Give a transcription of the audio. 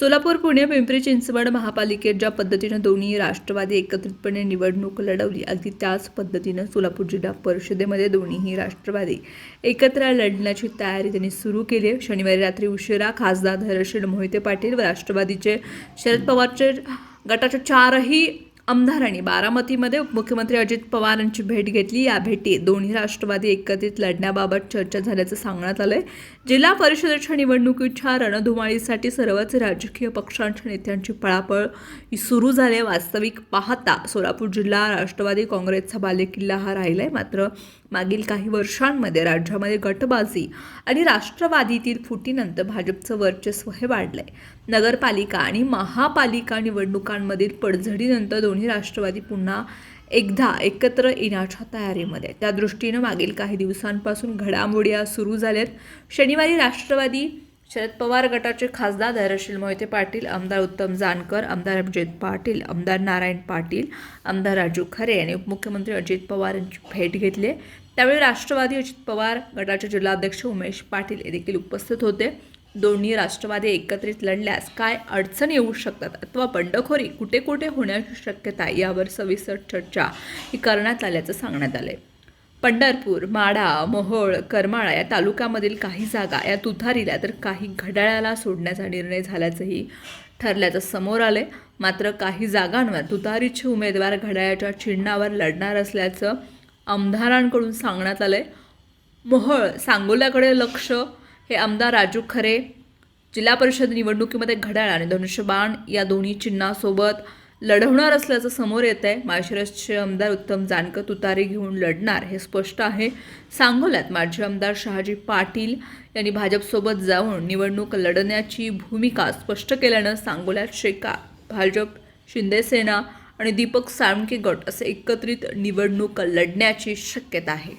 सोलापूर पुणे पिंपरी चिंचवड महापालिकेत ज्या पद्धतीनं दोन्ही राष्ट्रवादी एकत्रितपणे निवडणूक लढवली अगदी त्याच पद्धतीनं सोलापूर जिल्हा परिषदेमध्ये दोन्हीही राष्ट्रवादी एकत्र लढण्याची तयारी त्यांनी सुरू केली आहे. शनिवारी रात्री उशिरा खासदार धैर्यशील मोहिते पाटील व राष्ट्रवादीचे शरद पवारचे गटाच्या चारही आमदारांनी बारामतीमध्ये उपमुख्यमंत्री अजित पवार यांची भेट घेतली. या भेटी दोन्ही राष्ट्रवादी एकत्रित लढण्याबाबत चर्चा झाल्याचं सांगण्यात आलंय. जिल्हा परिषदेच्या निवडणुकीच्या रणधुमाळीसाठी सर्वच राजकीय पक्षांच्या नेत्यांची पळापळ सुरू झाली. वास्तविक पाहता सोलापूर जिल्हा राष्ट्रवादी काँग्रेसचा बालेकिल्ला हा राहिला आहे मात्र मागील काही वर्षांमध्ये राज्यामध्ये गटबाजी आणि राष्ट्रवादीतील फुटीनंतर भाजपचं वर्चस्व हे वाढलं आहे नगरपालिका आणि महापालिका निवडणुकांमधील पडझडीनंतर दोन्ही राष्ट्रवादी पुन्हा एकदा एकत्र येण्याच्या तयारीमध्ये. त्या दृष्टीनं मागील काही दिवसांपासून घडामोडी सुरू झाल्यात. शनिवारी राष्ट्रवादी शरद पवार गटाचे खासदार धैर्यशील मोहिते पाटील आमदार उत्तम जानकर आमदार अभिजित पाटील आमदार नारायण पाटील आमदार राजू खरे यांनी उपमुख्यमंत्री अजित पवार यांची भेट घेतली त्यावेळी राष्ट्रवादी अजित पवार गटाचे जिल्हाध्यक्ष उमेश पाटील हे देखील उपस्थित होते. दोन्ही राष्ट्रवादी एकत्रित लढल्यास काय अडचण येऊ शकतात अथवा बंडखोरी कुठे कुठे होण्याची शक्यता यावर सविस्तर चर्चा ही करण्यात आल्याचं सांगण्यात आलं आहे पंढरपूर माढा मोहोळ करमाळा या तालुक्यामधील काही जागा या तुथारीला तर काही घड्याळाला सोडण्याचा निर्णय झाल्याचंही ठरल्याचं समोर आलंय. मात्र काही जागांवर तुतारीचे उमेदवार घड्याळाच्या चिन्हावर लढणार असल्याचं आमदारांकडून सांगण्यात आलंय. मोहोळ सांगोल्याकडे लक्ष हे आमदार राजू खरे जिल्हा परिषद निवडणुकीमध्ये घड्याळ आणि धनुष्यबाण या दोन्ही चिन्हासोबत लढवणार असल्याचं समोर येत आहे. माळशिरसचे आमदार उत्तम जानकर तुतारी घेऊन लढणार हे स्पष्ट आहे. सांगोल्यात माजी आमदार शहाजी पाटील यांनी भाजपसोबत जाऊन निवडणूक लढण्याची भूमिका स्पष्ट केल्यानं सांगोल्यात शेका भाजप शिंदेसेना आणि दीपक साळुंके गट असे एकत्रित निवडणूक लढण्याची शक्यता आहे.